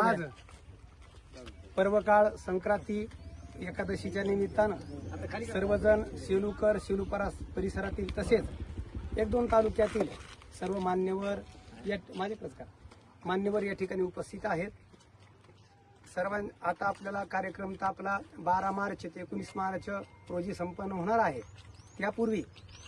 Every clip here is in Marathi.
आज पर्वकाळ संक्रांती एकादशीच्या निमित्तानं सर्वजण शिलूकर शेलूपरा परिसरातील तसेच एक दोन तालुक्यातील सर्व मान्यवर या माझ्याकडेच का मान्यवर या ठिकाणी उपस्थित आहेत. सर्वां आता आपल्याला कार्यक्रम तर आपला बारा मार्च ते एकोणीस मार्च रोजी संपन्न होणार आहे. त्यापूर्वी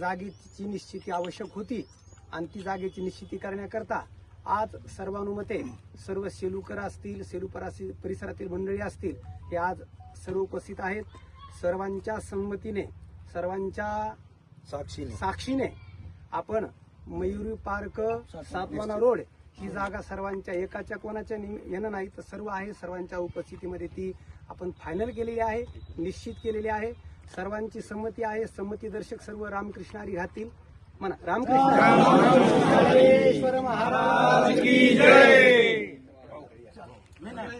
जागेची निश्चिती आवश्यक होती आणि ती जागेची निश्चिती करण्याकरता आज सर्वानुमते सर्व सेलुकर असतील सेलुपरा परिसरातील मंडळी असतील हे आज सर्व उपस्थित आहेत. सर्वांच्या संमतीने सर्वांच्या साक्षीने. साक्षीने आपण मयुरी पार्क सातवाना रोड ही जागा सर्वांच्या एकाच्या कोणाच्या निम- यानं नाही तर सर्व आहे सर्वांच्या उपस्थितीमध्ये ती आपण फायनल केलेली आहे निश्चित केलेली आहे. सर्वांची संमती आहे संमती दर्शक सर्व रामकृष्णारी घातील म्हणा रामकृष्ण.